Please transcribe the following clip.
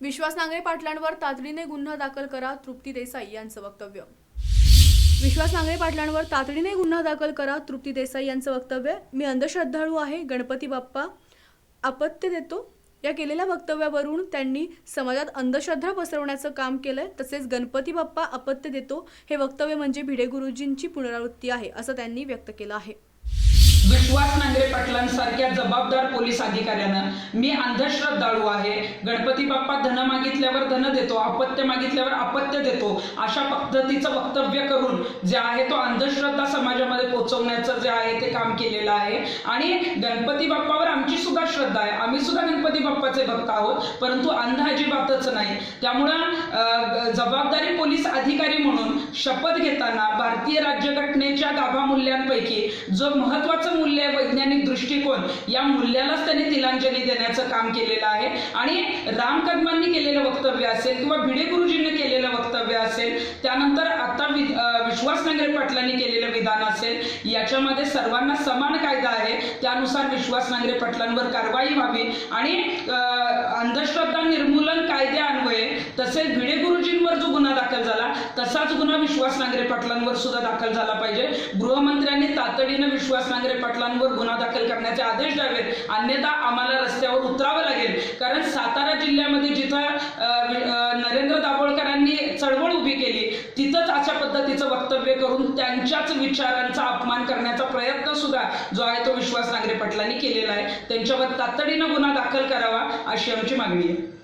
विश्वास नांगरे पाटलांवर तातडीने गुन्हा दाखल करा तृप्ती देसाई यांचं वक्तव्य. विश्वास नांगरे पाटलांवर तातडीने गुन्हा दाखल करा तृप्ती देसाई यांचं वक्तव्य. मी अंधश्रद्धाळू आहे गणपती बाप्पा अपत्य देतो. या केलेल्या वक्तव्यावरून त्यांनी समाजात अंधश्रद्धा पसरवण्याचं काम केलंय तसेच गणपती बाप्पा अपत्य देतो हे वक्तव्य म्हणजे भिडे गुरुजींची पुनरावृत्ती आहे असं त्यांनी व्यक्त केलं आहे. विश्वास नांगरे पाटलांसारख्या जबाबदार पोलीस अधिकाऱ्यानं मी अंधश्रद्धाळू आहे. गणपती बाप्पा धन मागितल्यावर धन देतो अपत्य मागितल्यावर अपत्य देतो अशा पद्धतीचं वक्तव्य करून जे आहे तो अंधश्रद्धा समाजामध्ये पोहोचवण्याचं जे आहे ते काम केलेलं आहे. आणि गणपती बाप्पावर आमची सुद्धा श्रद्धा आहे. आम्ही सुद्धा गणपती बाप्पाचे भक्त आहोत परंतु अंध अजिबातच नाही. त्यामुळं जबाबदारी पोलीस अधिकारी म्हणून शपथ घेताना भारतीय राज्यघटनेच्या गाभा मूल्यांपैकी जो महत्वाचं मूल्य आहे वैज्ञानिक दृष्टिकोन या मूल्यालाच त्यांनी तिलांजली देण्याचं काम केलेलं आहे. आणि राम कदमांनी केलेलं वक्तव्य असेल किंवा भिडे गुरुजींनी केलेलं वक्तव्य असेल त्यानंतर आता विश्वास नांगरे पाटलांनी केलेलं विधान असेल याच्यामध्ये सर्वांना समान कायदा आहे. त्यानुसार विश्वास नांगरे पाटलांवर कारवाई व्हावी आणि अंधश्रद्धा निर्मूलन कायद्या तसेच भिडे गुरुजींवर जो गुन्हा दाखल झाला तसाच गुन्हा विश्वास नांगरे पाटलांवर सुद्धा दाखल झाला पाहिजे. गृहमंत्र्यांनी तातडीनं विश्वास नांगरे पाटलांवर गुन्हा दाखल करण्याचे आदेश द्यावेत. अन्यथा आम्हाला रस्त्यावर उतरावं लागेल. कारण सातारा जिल्ह्यामध्ये जिथं नरेंद्र दाभोळकरांनी चळवळ उभी केली तिथंच अशा पद्धतीचं वक्तव्य करून त्यांच्याच विचारांचा अपमान करण्याचा प्रयत्न सुद्धा जो आहे तो विश्वास नांगरे पाटलांनी केलेला आहे. त्यांच्यावर तातडीनं गुन्हा दाखल करावा अशी आमची मागणी आहे.